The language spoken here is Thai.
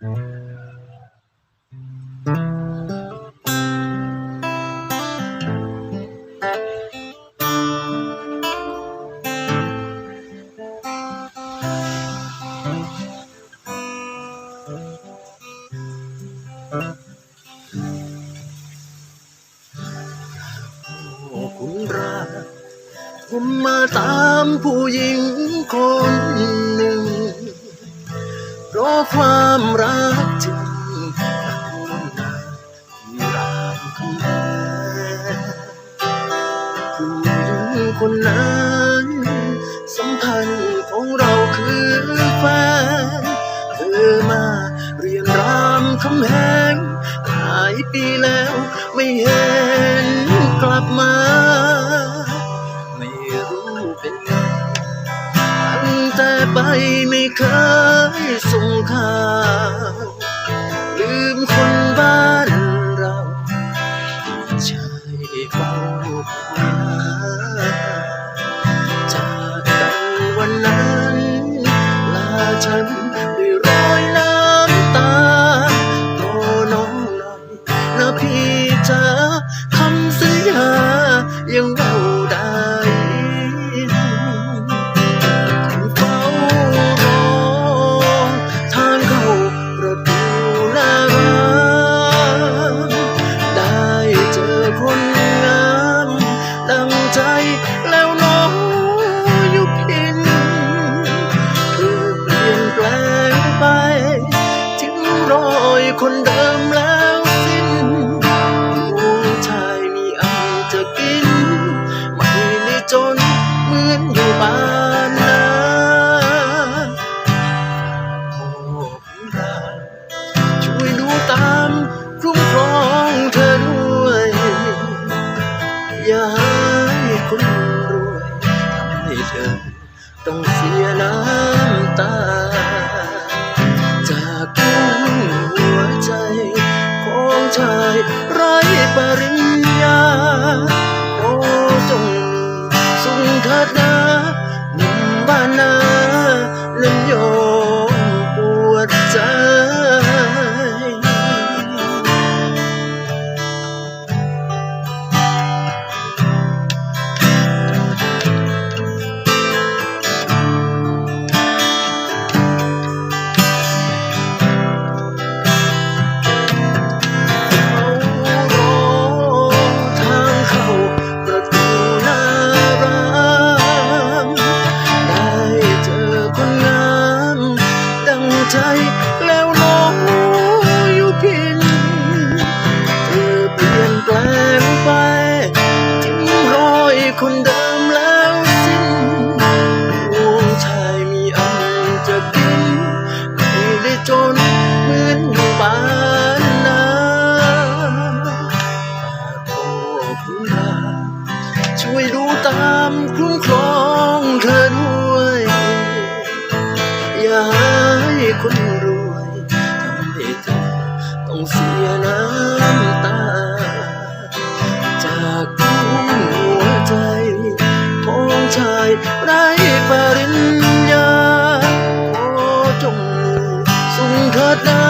โอ้คุณรักผมมาตามผู้หญิงคนหนึ่ง ราะความรักจริงที่รามคำแหงผู้หญิงคนนั้นสัมพันธ์ของเราคือแฟนเธอมาเรียนรามคำแหงหลายปีแล้วไม่เห็นกลับมา แต่ไปไม่เคยส่งข่าวลืมคนบ้านเราใช่เฝ้าหาจากกันวันนั้นลาฉันด้วยรอยน้ำตาโอ้น้องหน่อยนะพี่จ๋าคำสัญญายังเบา ตามคุ้มครองเธอด้วย อย่าให้คนรวยทำให้เธอต้องเสียน้ำตา จากทุ่งหัวใจ ของชายไร้ปริญญาโอ้จงสุขเถิดนะหนุ่มบ้านนานั้นย ใจแล้วน้องอยู่พินเธอเปลี่ยนแปลงไปทิ้งรอยคนเดิมแล้วสิ้นห่วงชายมีอันจะกินไม่ได้จนเหมือนอยู่บ้านนาฝากพ่อคุณาช่วยดูตามคุ้มครอง คนรวยทำให้เธอต้องเสียน้ำตา จากดวงหัวใจของชายไร้ปริญญา ขอจงสุขเถิดนะ